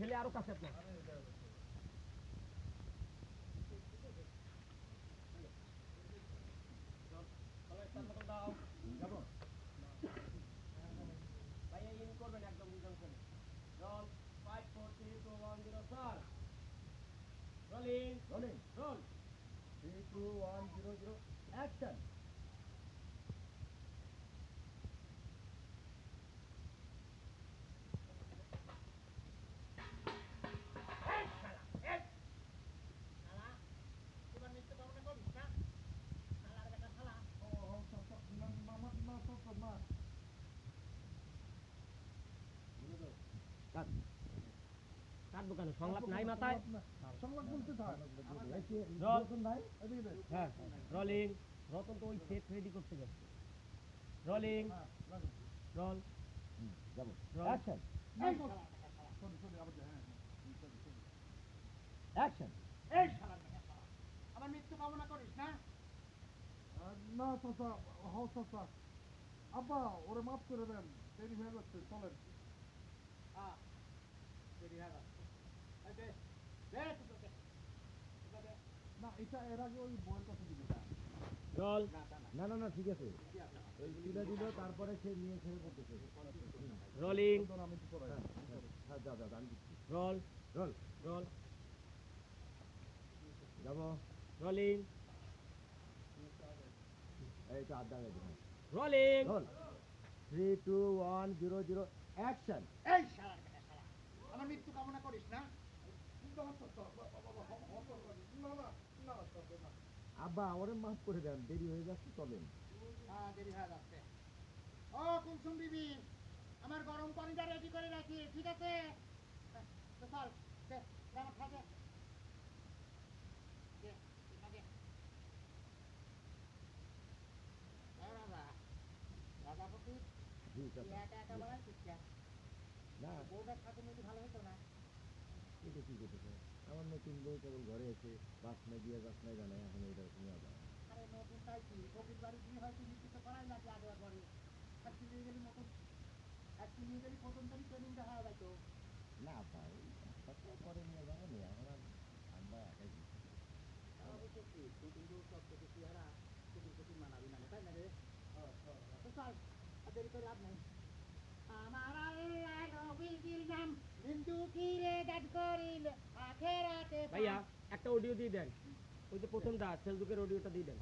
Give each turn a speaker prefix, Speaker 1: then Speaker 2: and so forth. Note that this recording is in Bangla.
Speaker 1: ছেলে আরও কাছে আপনার ভাইয়া ইন করবেন একদম দুজন করে roll five four three two one zero sir rolling
Speaker 2: rolling
Speaker 1: roll
Speaker 2: three two one zero zero action
Speaker 1: কাটবো কেন সংলাপ নাই মাথায়।
Speaker 2: সংলাপ বলতে।
Speaker 1: হ্যাঁ রোলিং রতন তো ওই সেট রেডি করতে গেছে। রোলিং
Speaker 2: হ্যাঁ।
Speaker 1: রোল।
Speaker 2: যাব। অ্যাকশন হ্যাঁ হ্যাঁ সরি সরি।
Speaker 3: অ্যাকশন
Speaker 4: এই শালার বেটা শালা। আমার মৃত্যু কামনা করিস না?
Speaker 2: আহ, না চাচা হও চাচা। আব্বা ওরে মাফ করে দেন দেরি হয়ে যাচ্ছে চলেন।
Speaker 4: হ্যাঁ দেরি হয়ে যাচ্ছে দে তুই দে
Speaker 2: না এটা এর আগে ওই বইয়ের কথা দিবে
Speaker 1: রোল
Speaker 4: না না
Speaker 3: না ঠিক আছে ওই তুলে দিল তারপরে সে নিয়ে ছেড়ে করতেছে
Speaker 1: রোলিং
Speaker 3: হ্যাঁ, আমি দিচ্ছি।
Speaker 1: রোল
Speaker 3: রোল
Speaker 1: রোল
Speaker 3: যাব। এই তো আড্ডা
Speaker 1: rolling
Speaker 3: roll three two one zero zero action
Speaker 4: এই বেটা শালা। আমার মৃত্যু কামনা করিস না?
Speaker 3: আব্বা ওরে মাফ করে দেন দেরি হয়ে যাচ্ছে চলেন।
Speaker 4: হ্যাঁ দেরি হয়ে যাচ্ছে। ও কুমসুম বিবি আমার গরম পানিটা রেডি করে রাখি ঠিক আছে? চল আমার খাবে রাজা
Speaker 3: না কি করতেছে আমার নতুন বউ কেবল ঘরে এসে বাসনায় দিয়ে বাসনায় জানায় এখন
Speaker 4: হয়তো নিতে তো একটু নিয়ে
Speaker 3: যাব না আমরা
Speaker 4: কিন্তু সব থেকে চেহারা কুকুর কুকুর মানাবি না তাই না রে তো চল আর দেরি করে লাভ নাই আমার আল্লাহ নবীর নাম বিন্দু কিরে গাড করিল আখেরাতে
Speaker 1: ভাইয়া একটা অডিও দিয়ে দেন ওই যে প্রথমটা ফেসবুকের অডিওটা দিয়ে দেন